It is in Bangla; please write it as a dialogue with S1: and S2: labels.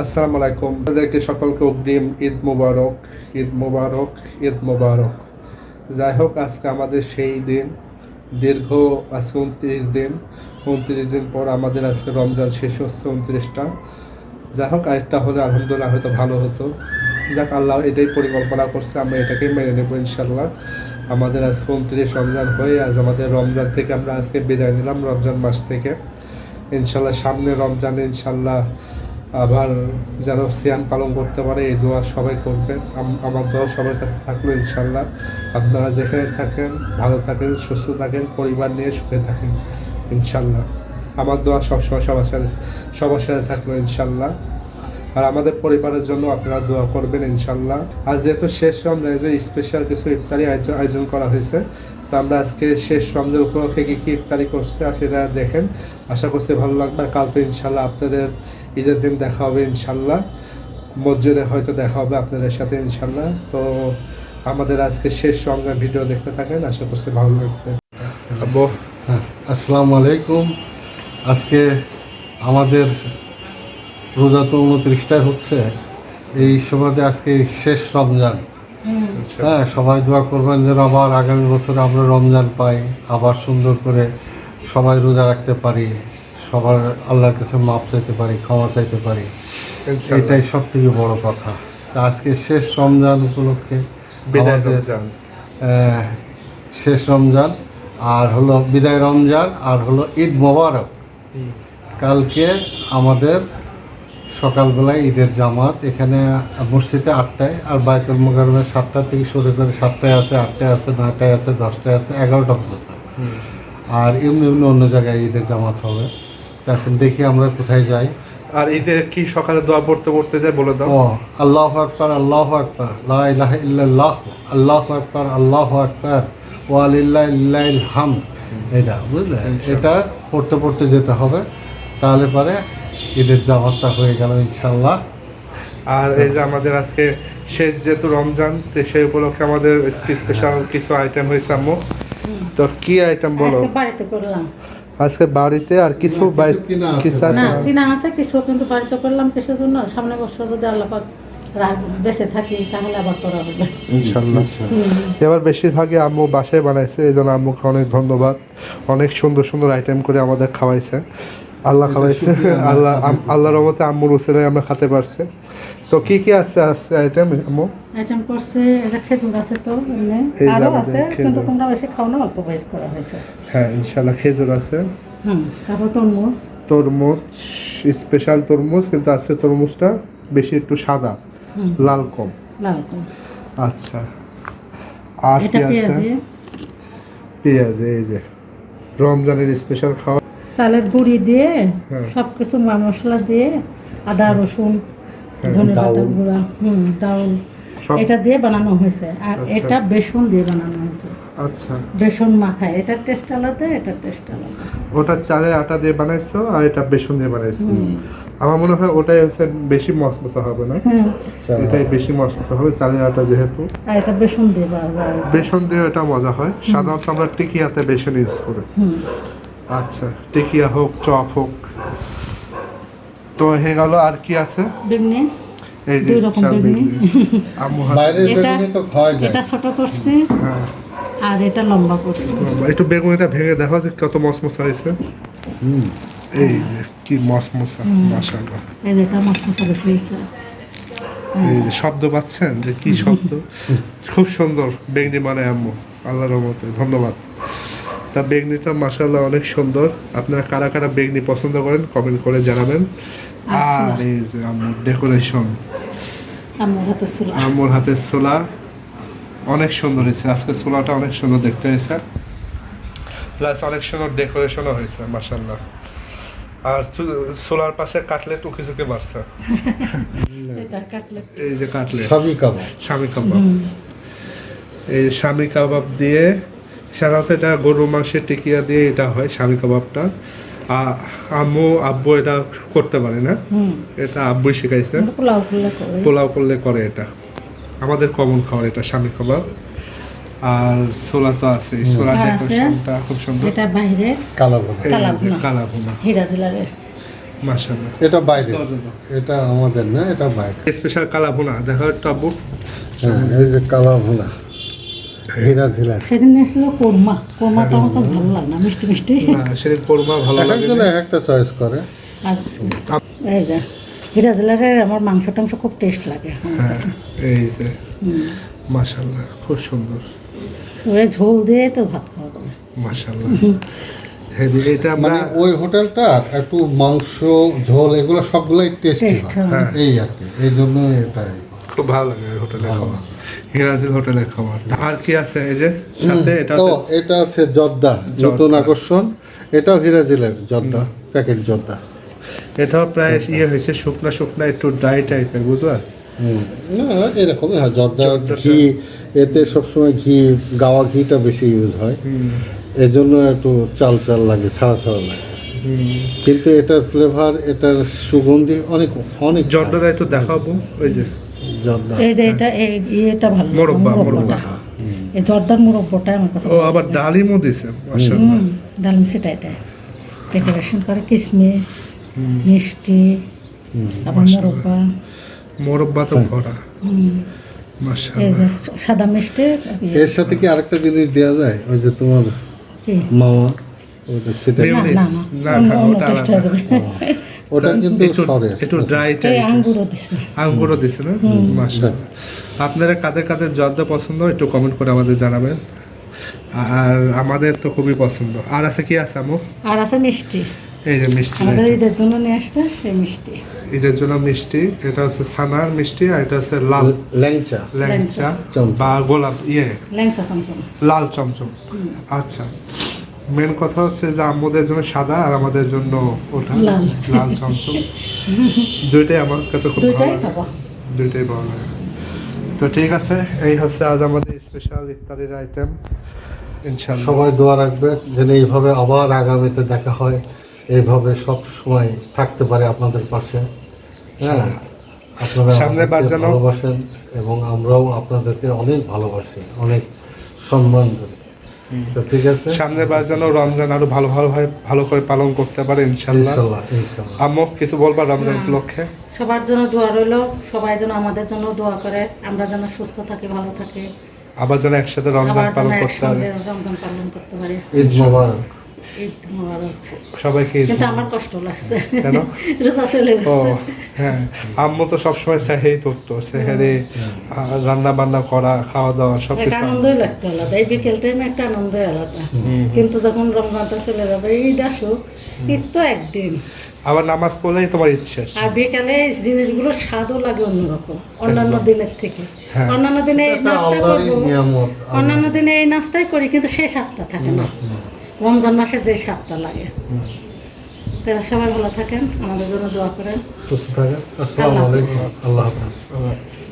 S1: আসসালামু আলাইকুম। আপনাদেরকে সকলকে অগ্রিম ঈদ মোবারক ঈদ মোবারক ঈদ মোবারক। যাই হোক, আজকে আমাদের সেই দিন, দীর্ঘ আজকে উনত্রিশ দিন। উনত্রিশ দিন পর আমাদের আজকে রমজান শেষ হচ্ছে উনত্রিশটা। যাই হোক, আরেকটা হলে আলহামদুলিল্লাহ হয়তো ভালো হতো। যাক, আল্লাহ এটাই পরিকল্পনা করছে, আমরা এটাকেই মেনে নেব ইনশাল্লাহ আমাদের আজকে উনত্রিশ রমজান হয়ে, আজ আমাদের রমজান থেকে আমরা আজকে বিদায় নিলাম রমজান মাস থেকে। ইনশাল্লাহ সামনে রমজান ইনশাল্লাহ আবার যেন সিয়াম পালন করতে পারে, এই দোয়া সবাই করবেন। আমার দোয়া সবার কাছে থাকল ইনশাল্লাহ আপনারা যেখানে থাকেন, ভালো থাকেন, সুস্থ থাকেন, পরিবার নিয়ে সুখে থাকেন ইনশাল্লাহ আমার দোয়া সবসময় সবার সাথে সবার সাথে থাকল ইনশাল্লাহ আর আমাদের পরিবারের জন্য আপনারা দোয়া করবেন ইনশাল্লাহ আর যেহেতু শেষ রমজান স্পেশাল কিছু ইফতারি আয়োজন- করা হয়েছে, তো আমরা আজকে শেষ রমজান উপলক্ষে কী কী ইফতারি করছে আর সেটা দেখেন। আশা করছি ভালো লাগবে। কাল তো ইনশাল্লাহ আপনাদের ঈদের দিন দেখা হবে ইনশাল্লাহ। মসজিদে হয়তো দেখা হবে আপনাদের সাথে ইনশাল্লাহ। তো আমাদের আজকে শেষ রমজান ভিডিও দেখতে থাকেন। আশা করছি ভালো লাগবে।
S2: হ্যাঁ আসসালামু আলাইকুম। আজকে আমাদের রোজা তো উনত্রিশটায় হচ্ছে। এই সময়তে আজকে শেষ রমজান।
S1: আচ্ছা।
S2: হ্যাঁ সবাই দোয়া করবেন যেন আবার আগামী বছর আমরা রমজান পাই আবার সুন্দর করে সবাই রোজা রাখতে পারি। সবার আল্লাহর কাছে মাপ চাইতে পারি ক্ষমা চাইতে পারি। এটাই সব থেকে বড় কথা। আজকে শেষ রমজান উপলক্ষে শেষ রমজান আর হলো বিদায় রমজান আর হলো ঈদ মোবারক। কালকে আমাদের সকালবেলায় ঈদের জামাত এখানে মসজিদে আটটায় আর বায়তুল মোকারমে সাতটা থেকে শুরু করে সাতটায় আছে আটটায় আছে নয়টায় আছে দশটায় আছে এগারোটা পর্যন্ত। আর এমনি এমনি অন্য জায়গায় ঈদের জামাত হবে। এখন দেখি আমরা কোথায় যাই।
S1: আর ঈদের কি সকালে দোয়া পড়তে পড়তে যায় বলে দাও।
S2: ও আল্লাহ আকবর আল্লাহ আকবর লা ইলাহা ইল্লাল্লাহ আল্লাহ আকবর আল্লাহ আকবর ওয়ালিল্লাহ হাম এটা বুঝলে? এটা পড়তে পড়তে যেতে হবে তাহলে পরে ঈদের জামাতটা হয়ে গেল ইনশাল্লাহ
S1: আর এই যে আমাদের আজকে শেষ যেহেতু রমজান তো সেই উপলক্ষে আমাদের স্পেশাল কিছু আইটেম হয়েছে আম্মু। তো কি আইটেম বলো?
S3: বাড়িতে করলাম।
S1: আজকে বাড়িতে আর কিছু
S2: কিনা আছে
S1: কিছু
S3: না কিনা আছে কিছু কিন্তু বাড়িতে করলাম কিসের জন্য। সামনে বছর যদি আল্লাপাক বেঁচে থাকি তাহলে আবার করা হবে।
S1: ইনশাল্লাহ এবার বেশিরভাগই আম্মু বাসায় বানাইছে এই জন্য আম্মুকে অনেক ধন্যবাদ। অনেক সুন্দর সুন্দর আইটেম করে আমাদের খাওয়াইছে। আল্লাহ খাওয়াইছে আল্লাহ আল্লাহর রহমতে আম্মুর উসেলে আমরা খেতে পারছি। তো কি কি আছে আছে আইটেম আম্মু?
S3: আইটেম করছে এটা খেজুর আছে তো এমনি
S1: আমাদের
S3: আছে কিন্তু তোমরা বেশি খাও না অল্প বাইর করা হয়েছে।
S1: হ্যাঁ ইনশাল্লাহ খেজুর আছে।
S3: হুম তারপর তরমুজ।
S1: তরমুজ স্পেশাল তরমুজ কিন্তু আছে তরমুজটা বেশি একটু সাদা লাল কম।
S3: লাল করে
S1: আচ্ছা আর কি আছে?
S3: পেঁয়াজ।
S1: এই যে রমজানের স্পেশাল খাওয়া
S3: চালের গুঁড়ি দিয়ে
S1: হ্যাঁ।
S3: সব কিছু মা মশলা দিয়ে আদা রসুন
S1: হ্যাঁ,
S3: ধনে পাতা গুঁড়া হুম ডাউল। এটা দিয়ে বানানো হয়েছে। আর
S1: আচ্ছা।
S3: এটা বেসন দিয়ে বানানো হয়েছে।
S1: আচ্ছা।
S3: বেসন মাখায়। এটা টেস্ট আলাদা এটা টেস্ট আলাদা।
S1: ওটা চালের আটা দিয়ে বানাইছো আর এটা বেসন দিয়ে বানাইছো? আমার মনে হয় ওটাই হচ্ছে বেশি মশমশা হবে না?
S3: হ্যাঁ।
S1: এটাই বেশি মশমশা হবে চালের আটা যেহেতু।
S3: আর এটা বেসন দিয়ে
S1: বেসন দিয়ে এটা মজা হয়। সাধারণত আমরা টিকিয়াতে বেসন ইউজ করি।
S3: হুম।
S1: আচ্ছা টিকিয়া হোক চপ হোক। তো হয়ে গেল আর কি আছে?
S3: বেগনে
S1: এই যে
S3: রকম বেগুনি।
S2: বাইরের বেগুনি তো যায়
S3: এটা ছোট করছে
S1: হ্যাঁ।
S3: আর এটা লম্বা করছে।
S1: একটু বেগুনিটা ভেঙে দেখো যে কত মশমশা হয়েছে।
S2: হুম।
S1: এই যে কি মশমশা মাশাআল্লাহ।
S3: এই যে এটা বেশি হয়েছে
S1: শব্দ পাচ্ছেন যে কি শব্দ? খুব সুন্দর বেগনি মানে আম্মু আল্লাহর রহমতে। ধন্যবাদ। তা বেগনিটা মাশাআল্লাহ অনেক সুন্দর। আপনারা কারা কারা বেগনি পছন্দ করেন কমেন্ট করে জানাবেন।
S3: আচ্ছা।
S1: আর এই যে আমার ডেকোরেশন
S3: আমার
S1: হাতের ছোলা অনেক সুন্দর হয়েছে। আজকে ছোলাটা অনেক সুন্দর দেখতে হয়েছে। প্লাস অনেক সুন্দর ডেকোরেশনও হয়েছে মাশাআল্লাহ। আর সোলার পাশে কাটলেট উকি ঝুঁকে মারছে এই যে কাটলেট
S2: সবই কাবাব।
S1: স্বামী কাবাব। এই স্বামী কাবাব দিয়ে সাধারণত এটা গরুর মাংসের টিকিয়া দিয়ে এটা হয় স্বামী কাবাবটা। আ- আম্মু আব্বু এটা করতে পারে না। এটা আব্বুই শিখাইছে।
S3: পোলাও করলে করে।
S1: পোলাও করলে করে এটা। আমাদের কমন খাওয়ার এটা স্বামী কাবাব। আর ছোলা তো আছে ছোলা
S3: আর
S1: ডেকোরেশনটা খুব সুন্দর।
S3: এটা বাইরে
S2: কালা ভুনা
S1: এই
S3: কালা
S1: যে
S3: ভুনা।
S1: কালা ভুনা
S3: হীরা জেলারে।
S1: মাশাআল্লাহ।
S2: এটা বাইরে। এটা আমাদের না এটা বাইরে।
S1: স্পেশাল কালা ভুনা দেখো একটু আব্বু।
S2: হ্যাঁ এই যে কালা ভুনা হীরা ঝিলা
S3: সেদিন এসেছিল কোরমা। কোরমাটা আমার কাছে ভালো লাগে না মিষ্টি মিষ্টি।
S1: না সেদিন কোরমা ভালো লাগে
S2: এক একটা চয়েস করে।
S3: আর এই যে হিরা জেলারের আমার মাংস টাংস খুব টেস্ট লাগে আমার
S1: হ্যাঁ
S3: কাছে।
S1: এই যে। মাশাআল্লাহ খুব সুন্দর।
S3: ওই ঝোল দিয়ে তো ভাত খাওয়া যাবে।
S1: মাশাআল্লাহ। হেভি এটা
S2: মানে ওই হোটেলটা একটু মাংস ঝোল এগুলো সবগুলোই টেস্টি
S3: টেস্ট
S1: হ্যাঁ।
S2: এই আর কি এই জন্য এটাই।
S1: খুব ভালো লাগে হোটেলে খাওয়া। হিরাজিল হোটেলের খাবার আর কি আছে এই যে? সাথে এটা
S2: এটা আছে জর্দা নতুন আকর্ষণ। এটাও হিরাজিলের জর্দা প্যাকেট জর্দা।
S1: এটাও প্রায় ইয়ে হয়েছে শুকনা শুকনা একটু ড্রাই টাইপের বুঝলা?
S2: না এরকমই হয় জর্দা ঘি এতে সবসময় ঘি গাওয়া ঘিটা বেশি ইউজ হয়। এজন্য একটু চাল চাল লাগে ছাড়া ছাড়া লাগে। কিন্তু এটার ফ্লেভার এটার সুগন্ধি অনেক অনেক
S1: জর্দাটা একটু দেখাবো ওই যে।
S3: এই যে এটা এটা ভালো
S1: মোরব্বা,
S3: মোরব্বাটা। এই জর্দার মুরব্বটা আমার কাছে
S1: ও আবার ডালিমও দিছে মাশাআল্লাহ।
S3: হুম সেটাই দেয়। ডেকোরেশন করে কিশমিশ মিষ্টি আবার মোরব্বা।
S1: মোরব্বা তো ভরা।
S3: এই
S1: মাশাআল্লাহ।
S3: যে সাদা মিষ্টি
S2: এর সাথে কি আরেকটা জিনিস দেওয়া যায়? ওই যে তোমার মামা ওটা সেটা
S3: না না
S1: না, ওটা
S3: হয়ে
S2: ওটা কিন্তু
S1: একটু ড্রাই
S3: এই আঙ্গুরও দিছে।
S1: আঙ্গুরও দিছে না? মাশাআল্লাহ। আপনারা কাদের কাদের জর্দা পছন্দ একটু কমেন্ট করে আমাদের জানাবেন। আর আমাদের তো খুবই পছন্দ। আর আছে কি আছে আমু
S3: আর আছে মিষ্টি।
S1: এই যে মিষ্টি
S3: আমাদের ঈদের জন্য নিয়ে আসছে সেই মিষ্টি।
S1: এটার জন্য মিষ্টি এটা হচ্ছে সানার মিষ্টি আর এটা হচ্ছে লাল।
S2: ল্যাংচা।
S1: ল্যাংচা
S2: চমচম।
S1: বা গোলাপ ইয়ে।
S3: ল্যাংসা চমচম।
S1: লাল চমচম। আচ্ছা। মেন কথা হচ্ছে যে আমাদের জন্য সাদা আর আমাদের জন্য ওটা
S3: লাল।
S1: চমচম। দুইটাই আমার কাছে খুব ভালো
S3: দুইটাই
S1: লাগে। দুইটাই ভালো লাগে। তো ঠিক আছে এই হচ্ছে আজ আমাদের স্পেশাল ইফতারির আইটেম ইনশাল্লাহ
S2: সবাই দোয়া রাখবে যেন এইভাবে আবার আগামীতে দেখা হয়। এইভাবে সব সময় থাকতে পারে আপনাদের পাশে। হ্যাঁ আপনারা আমাদেরকে ভালোবাসেন এবং আমরাও আপনাদেরকে অনেক ভালোবাসি অনেক সম্মান করি। তো ঠিক আছে?
S1: সামনের বার যেন রমজান আরও ভালো ভালো ভাবে ভালো করে পালন করতে পারে ইনশাল্লাহ আম্মু কিছু বলবা রমজান উপলক্ষে?
S3: সবার জন্য দোয়া রইল সবাই যেন আমাদের জন্য দোয়া করে আমরা যেন সুস্থ থাকি ভালো থাকি।
S1: আবার যেন একসাথে রমজান পালন করতে
S3: হবে
S1: পারে
S3: রমজান পালন করতে পারি।
S2: ঈদ মোবারক।
S3: ঈদ মোবারক
S1: সবাইকে
S3: কিন্তু আমার কষ্ট লাগছে।
S1: কেন?
S3: রোজা চলে
S1: হ্যাঁ। আম্মু তো সবসময় সেহেই করতো সেহেরে রান্না বান্না করা খাওয়া দাওয়া সব
S3: একটা আনন্দই লাগতো আলাদা এই বিকেল টাইমে একটা আনন্দই আলাদা। কিন্তু যখন রমজানটা চলে যাবে ঈদ আসুক ঈদ তো একদিন।
S1: আবার নামাজ পড়লেই তোমার ইচ্ছে
S3: আর বিকালে জিনিসগুলো স্বাদও লাগে অন্যরকম অন্যান্য দিনের থেকে।
S1: হ্যাঁ।
S3: অন্যান্য দিনে এই নাস্তা করব অন্যান্য দিনে এই নাস্তাই করি কিন্তু সেই স্বাদটা থাকে না। রমজান মাসে যে স্বাদটা লাগে। তারা সবাই ভালো থাকেন আমাদের জন্য দোয়া করেন।
S2: সুস্থ থাকেন। আসসালামু আলাইকুম। আল্লাহ হাফেজ।